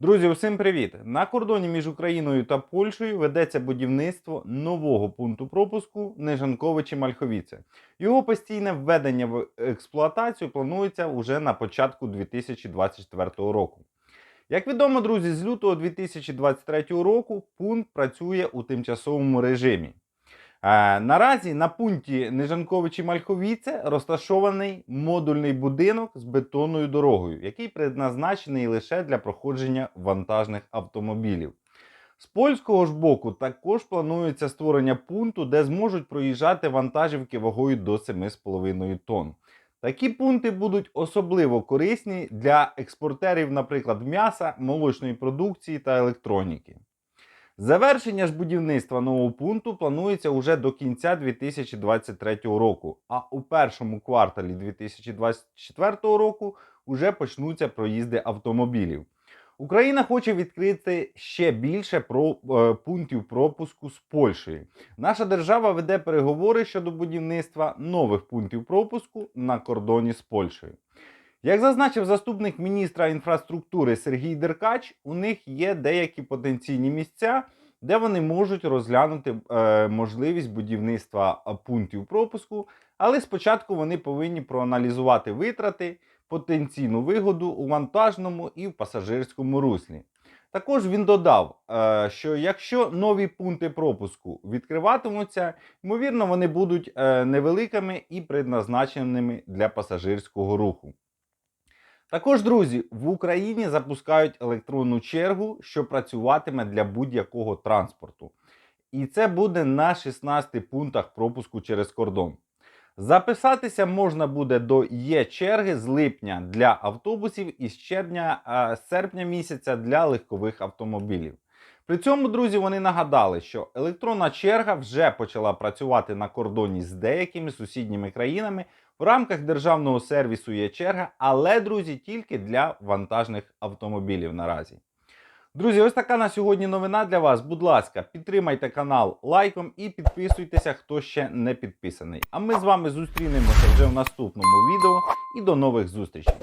Друзі, усім привіт! На кордоні між Україною та Польщею ведеться будівництво нового пункту пропуску Нежанковичі Мальховіце. Його постійне введення в експлуатацію планується уже на початку 2024 року. Як відомо, друзі, з лютого 2023 року пункт працює у тимчасовому режимі. Е, наразі на пункті Нежанковичі Мальховіце розташований модульний будинок з бетонною дорогою, який предназначений лише для проходження вантажних автомобілів. З польського ж боку також планується створення пункту, де зможуть проїжджати вантажівки вагою до 7,5 тонн. Такі пункти будуть особливо корисні для експортерів, наприклад, м'яса, молочної продукції та електроніки. Завершення ж будівництва нового пункту планується уже до кінця 2023 року, а у першому кварталі 2024 року вже почнуться проїзди автомобілів. Україна хоче відкрити ще більше про, е, пунктів пропуску з Польщею. Наша держава веде переговори щодо будівництва нових пунктів пропуску на кордоні з Польщею. Як зазначив заступник міністра інфраструктури Сергій Деркач, у них є деякі потенційні місця, де вони можуть розглянути е, можливість будівництва е, пунктів пропуску, але спочатку вони повинні проаналізувати витрати, потенційну вигоду у вантажному і в пасажирському руслі. Також він додав, е, що якщо нові пункти пропуску відкриватимуться, ймовірно, вони будуть е, невеликими і предназначеними для пасажирського руху. Також, друзі, в Україні запускають електронну чергу, що працюватиме для будь-якого транспорту. І це буде на 16 пунктах пропуску через кордон. Записатися можна буде до Є-черги з липня для автобусів і з червня, з серпня місяця для легкових автомобілів. При цьому, друзі, вони нагадали, що електронна черга вже почала працювати на кордоні з деякими сусідніми країнами в рамках державного сервісу є черга, але, друзі, тільки для вантажних автомобілів наразі. Друзі, ось така на сьогодні новина для вас. Будь ласка, підтримайте канал лайком і підписуйтеся, хто ще не підписаний. А ми з вами зустрінемося вже в наступному відео і до нових зустрічей.